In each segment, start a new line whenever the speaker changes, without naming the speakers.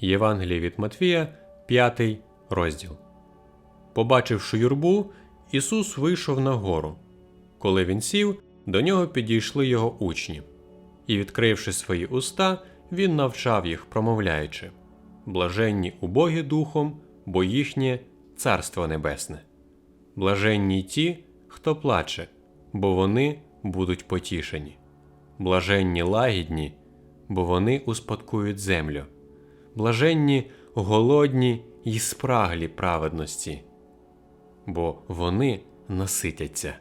Євангеліє від Матвія, 5 розділ. Побачивши юрбу, Ісус вийшов на гору. Коли він сів, до нього підійшли його учні. І, відкривши свої уста, він навчав їх, промовляючи: Блаженні убогі духом, бо їхнє Царство Небесне. Блаженні ті, хто плаче, бо вони будуть потішені. Блаженні лагідні, бо вони успадкують землю. Блаженні голодні й спраглі праведності, бо вони наситяться.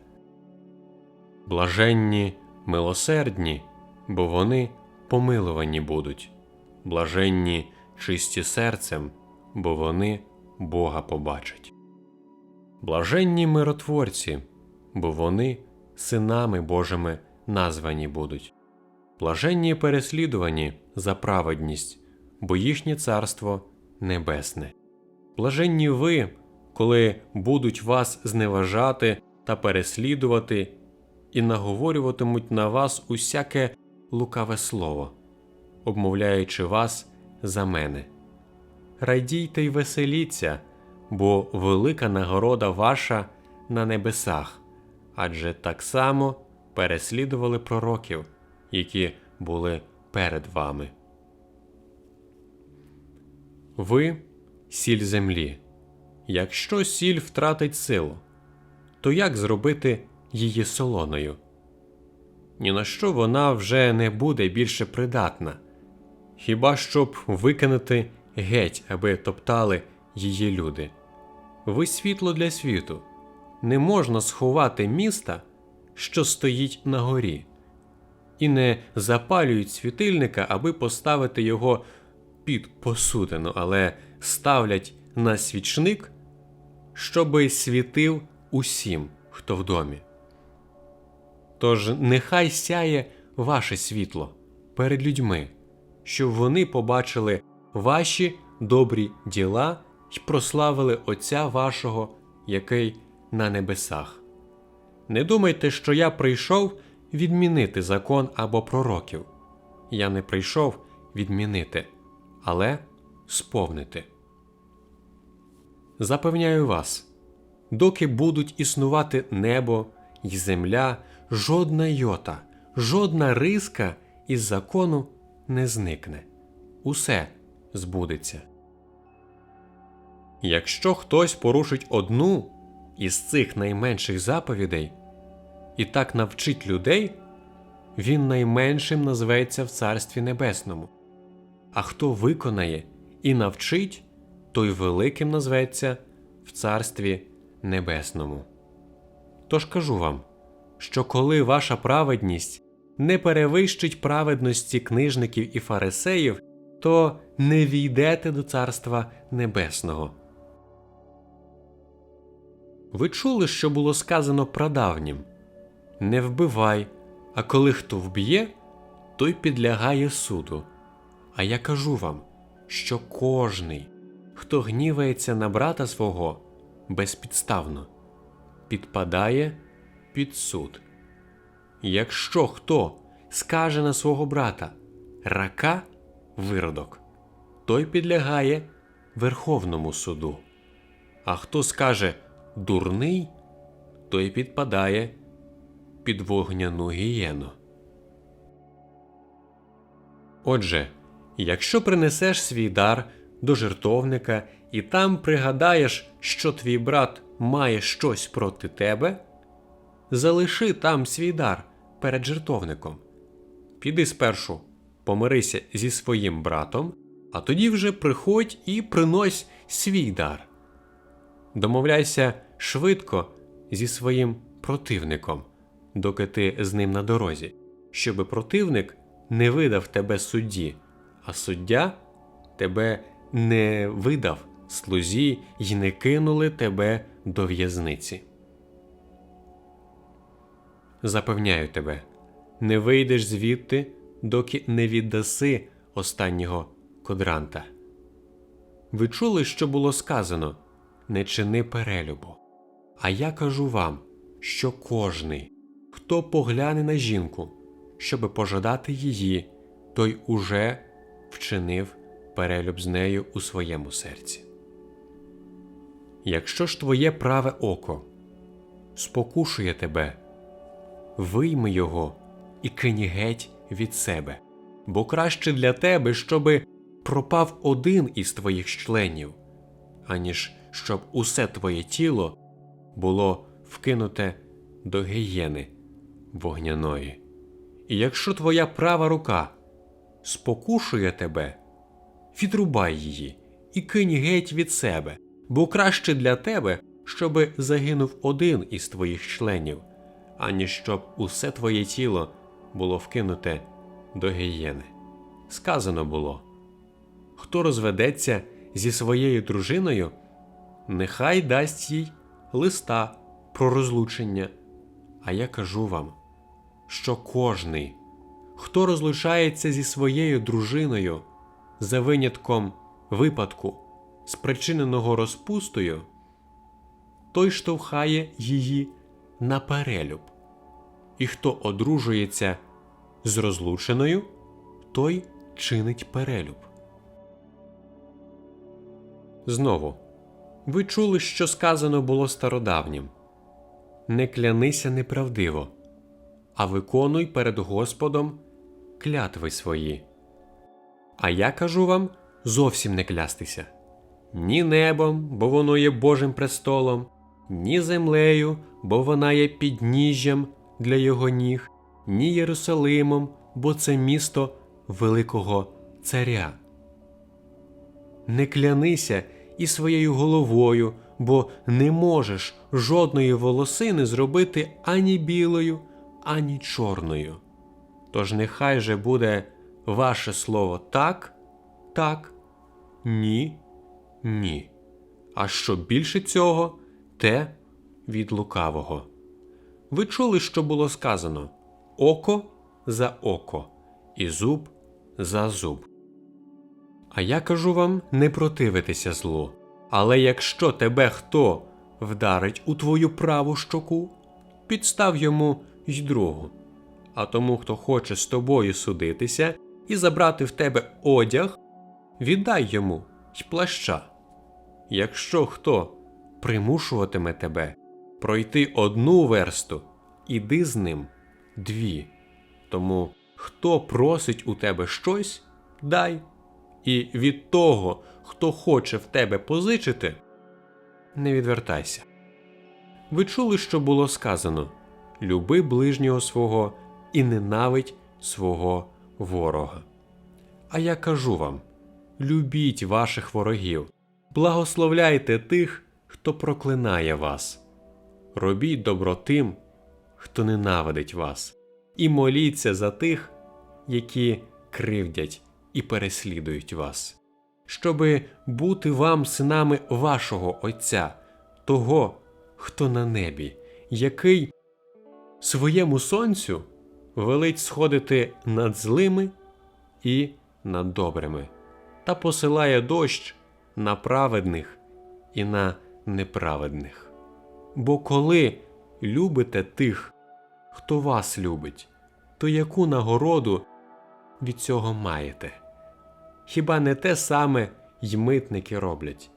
Блаженні милосердні, бо вони помилувані будуть. Блаженні чисті серцем, бо вони Бога побачать. Блаженні миротворці, бо вони синами Божими названі будуть. Блаженні переслідувані за праведність, бо їхнє царство небесне. Блаженні ви, коли будуть вас зневажати та переслідувати, і наговорюватимуть на вас усяке лукаве слово, обмовляючи вас за мене. Радійте й веселіться, бо велика нагорода ваша на небесах, адже так само переслідували пророків, які були перед вами. Ви сіль землі. Якщо сіль втратить силу, то як зробити її солоною? Ні на що вона вже не буде більше придатна, хіба щоб викинути геть, аби топтали її люди. Ви світло для світу. Не можна сховати міста, що стоїть на горі, і не запалюють світильника, аби поставити його під посудину, але ставлять на свічник, щоби світив усім, хто в домі. Тож нехай сяє ваше світло перед людьми, щоб вони побачили ваші добрі діла й прославили Отця вашого, який на небесах. Не думайте, що я прийшов відмінити закон або пророків. Я не прийшов відмінити, але сповнити. Запевняю вас, доки будуть існувати небо й земля, жодна йота, жодна риска із закону не зникне. Усе збудеться. Якщо хтось порушить одну із цих найменших заповідей і так навчить людей, він найменшим назветься в Царстві Небесному. А хто виконає і навчить, той великим назветься в Царстві Небесному. Тож кажу вам, що коли ваша праведність не перевищить праведності книжників і фарисеїв, то не війдете до Царства Небесного. Ви чули, що було сказано прадавнім Не вбивай, а коли хто вб'є, той підлягає суду. А я кажу вам, що кожний, хто гнівається на брата свого безпідставно, підпадає під суд. Якщо хто скаже на свого брата рака виродок, той підлягає Верховному суду. А хто скаже дурний, той підпадає під вогняну гієну. Отже, якщо принесеш свій дар до жертовника і там пригадаєш, що твій брат має щось проти тебе, залиши там свій дар перед жертовником. Піди спершу помирися зі своїм братом, а тоді вже приходь і принось свій дар. Домовляйся швидко зі своїм противником, доки ти з ним на дорозі, щоби противник не видав тебе судді, а суддя тебе не видав слузі й не кинули тебе до в'язниці. Запевняю тебе, не вийдеш звідти, доки не віддаси останнього кодранта. Ви чули, що було сказано не чини перелюбу. А я кажу вам, що кожний, хто погляне на жінку, щоби пожадати її, той уже вчинив перелюб з нею у своєму серці. Якщо ж твоє праве око спокушує тебе, вийми його і кинь геть від себе, бо краще для тебе, щоби пропав один із твоїх членів, аніж щоб усе твоє тіло було вкинуте до гієни вогняної. І якщо твоя права рука спокушує тебе, відрубай її і кинь геть від себе, бо краще для тебе, щоби загинув один із твоїх членів, аніж щоб усе твоє тіло було вкинуте до гієни. Сказано було хто розведеться зі своєю дружиною, нехай дасть їй листа про розлучення. А я кажу вам, що кожний, хто розлучається зі своєю дружиною за винятком випадку, спричиненого розпустою, той штовхає її на перелюб, і хто одружується з розлученою, той чинить перелюб. Знову, ви чули, що сказано було стародавнім. Не клянися неправдиво, а виконуй перед Господом клятви свої. А я кажу вам зовсім не клястися ні небом, бо воно є Божим престолом, ні землею, бо вона є підніжжям для його ніг, ні Єрусалимом, бо це місто Великого Царя. Не клянися і своєю головою, бо не можеш жодної волосини зробити ані білою, ані чорною. Тож нехай же буде ваше слово так, так, ні, ні. А що більше цього, те від лукавого. Ви чули, що було сказано око за око, і зуб за зуб. А я кажу вам не противитися злу. Але якщо тебе хто вдарить у твою праву щоку, підстав йому й другу. А тому, хто хоче з тобою судитися і забрати в тебе одяг, віддай йому й плаща. Якщо хто примушуватиме тебе пройти одну версту, іди з ним дві. Тому хто просить у тебе щось, дай, і від того, хто хоче в тебе позичити, не відвертайся. Ви чули, що було сказано люби ближнього свого і ненавидь свого ворога. А я кажу вам любіть ваших ворогів, благословляйте тих, хто проклинає вас, робіть добро тим, хто ненавидить вас, і моліться за тих, які кривдять і переслідують вас щоби бути вам синами вашого Отця, того, хто на небі, який своєму сонцю велить сходити над злими і над добрими, та посилає дощ на праведних і на неправедних. Бо коли любите тих, хто вас любить, то яку нагороду від цього маєте? хіба не те саме й митники роблять?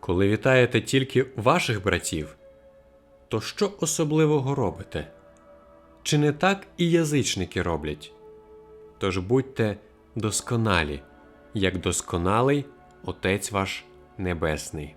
Коли вітаєте тільки ваших братів, то що особливого робите? Чи не так і язичники роблять? Тож будьте досконалі, як досконалий Отець ваш Небесний.